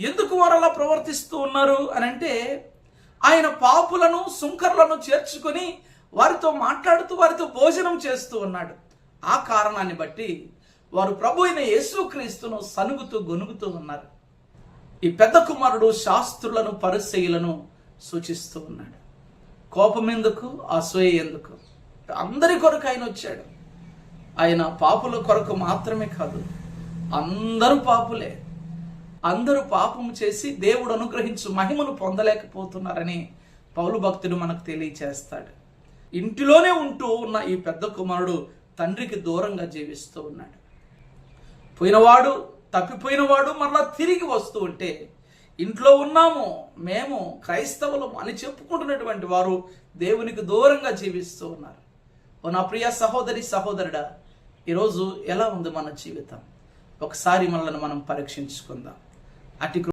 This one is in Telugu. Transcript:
ఎందుకు వారు అలా ప్రవర్తిస్తూ ఉన్నారు అని అంటే ఆయన పాపులను సుంకర్లను చేర్చుకొని వారితో మాట్లాడుతూ వారితో భోజనం చేస్తూ ఉన్నాడు. ఆ కారణాన్ని బట్టి వారు ప్రభు అయిన యేసుక్రీస్తును సనుగుతూ గొనుగుతూ ఉన్నారు. ఈ పెద్ద కుమారుడు శాస్త్రులను పరిశైలను సూచిస్తూ ఉన్నాడు. కోపం ఎందుకు? అసూయ ఎందుకు? అందరి కొరకు ఆయన వచ్చాడు. ఆయన పాపుల కొరకు మాత్రమే కాదు అందరూ పాపులే. అందరూ పాపము చేసి దేవుడు అనుగ్రహించు మహిమను పొందలేకపోతున్నారని పౌలు భక్తుడు మనకు తెలియచేస్తాడు. ఇంటిలోనే ఉంటూ ఉన్న ఈ పెద్ద కుమారుడు తండ్రికి దూరంగా జీవిస్తూ ఉన్నాడు. పోయినవాడు తప్పిపోయినవాడు మరలా తిరిగి వస్తూ ఉంటే ఇంట్లో ఉన్నాము మేము క్రైస్తవులం అని చెప్పుకుంటున్నటువంటి వారు దేవునికి దూరంగా జీవిస్తూ ఉన్నారు. ఓ నా ప్రియ సహోదరి సహోదరుడా ఈరోజు ఎలా ఉంది మన జీవితం? ఒకసారి మనల్ని మనం పరీక్షించుకుందాం. అటు